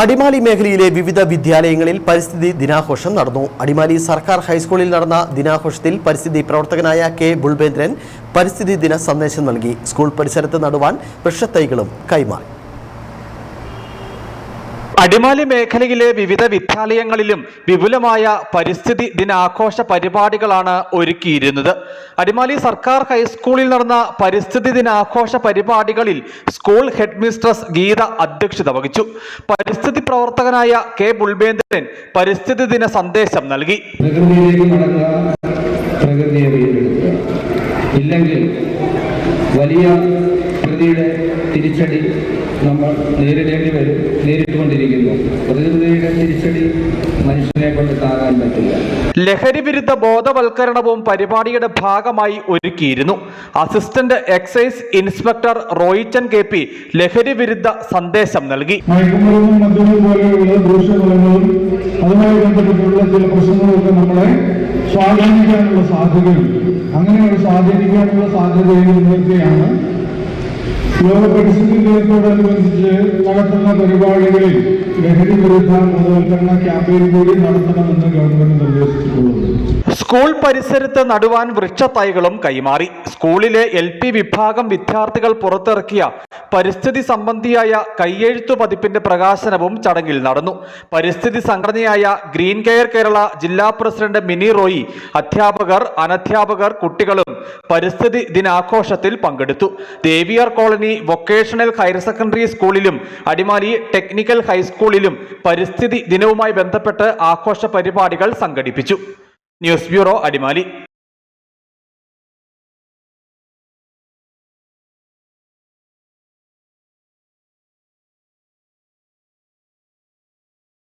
അടിമാലി മേഖലയിലെ വിവിധ വിദ്യാലയങ്ങളിൽ പരിസ്ഥിതി ദിനാഘോഷം നടന്നു. അടിമാലി സർക്കാർ ഹൈസ്കൂളിൽ നടന്ന ദിനാഘോഷത്തിൽ പരിസ്ഥിതി പ്രവർത്തകനായ കെ ബുൾബേന്ദ്രൻ പരിസ്ഥിതി ദിന സന്ദേശം നൽകി. സ്കൂൾ പരിസരത്ത് നടുവാൻ വൃക്ഷത്തൈകളും കൈമാറി. അടിമാലി മേഖലയിലെ വിവിധ വിദ്യാലയങ്ങളിലും വിപുലമായ പരിസ്ഥിതി ദിനാഘോഷ പരിപാടികളാണ് ഒരുക്കിയിരുന്നത്. അടിമാലി സർക്കാർ ഹൈസ്കൂളിൽ നടന്ന പരിസ്ഥിതി ദിനാഘോഷ പരിപാടികളിൽ സ്കൂൾ ഹെഡ് മിസ്ട്രസ് ഗീത അധ്യക്ഷത വഹിച്ചു. പരിസ്ഥിതി പ്രവർത്തകനായ കെ ബുൾബേന്ദ്രൻ പരിസ്ഥിതി ദിന സന്ദേശം നൽകി. ഇല്ലെങ്കിൽ വലിയ പ്രതിയുടെ തിരിച്ചടി നമ്മൾ നേരിടേണ്ടി വരും നേരിട്ടുകൊണ്ടിരിക്കുന്നു. പ്രകൃതിയുടെ തിരിച്ചടി മനുഷ്യനെ കൊണ്ട് താങ്ങാൻ പറ്റില്ല. ലഹരി വിരുദ്ധ ബോധവൽക്കരണവും പരിപാടിയുടെ ഭാഗമായി ഒരുക്കിയിരുന്നു. Assistant excise inspector Royichan K P ലഹരി വിരുദ്ധ സന്ദേശം നൽകി. മയക്കുമരുന്നും മദ്യവും പോലെയുള്ള ദൂഷ്യഫലങ്ങളും അതുമായി ബന്ധപ്പെട്ടുള്ള ചില പ്രശ്നങ്ങളൊക്കെ നമ്മളെ സ്വാധീനിക്കാനുള്ള സാധ്യതയുണ്ട്. അങ്ങനെ സ്വാധീനിക്കാനുള്ള സാധ്യതയിൽ മുൻനിർത്തിയാണ് ലോക പരിസ്ഥിതി ദിനത്തോടനുബന്ധിച്ച് നടത്തുന്ന പരിപാടികളിൽ ലഹരി വിരുദ്ധ ബോധവൽക്കരണ ക്യാമ്പയിൻ കൂടി നടത്തണമെന്ന് ഗവൺമെന്റ് നിർദ്ദേശിച്ചിട്ടുള്ളത്. സ്കൂൾ പരിസരത്ത് നടുവാൻ വൃക്ഷത്തൈകളും കൈമാറി. സ്കൂളിലെ എൽ പി വിഭാഗം വിദ്യാർത്ഥികൾ പുറത്തിറക്കിയ പരിസ്ഥിതി സംബന്ധിയായ കയ്യെഴുത്തു പതിപ്പിന്റെ പ്രകാശനവും ചടങ്ങിൽ നടന്നു. പരിസ്ഥിതി സംഘടനയായ ഗ്രീൻ കെയർ കേരള ജില്ലാ പ്രസിഡന്റ് മിനി റോയി അധ്യാപകർ അനധ്യാപകർ കുട്ടികളും പരിസ്ഥിതി ദിനാഘോഷത്തിൽ പങ്കെടുത്തു. Deviyar colony vocational higher secondary സ്കൂളിലും അടിമാലി ടെക്നിക്കൽ ഹൈസ്കൂളിലും പരിസ്ഥിതി ദിനവുമായി ബന്ധപ്പെട്ട് ആഘോഷ പരിപാടികൾ സംഘടിപ്പിച്ചു. News bureau Adimali.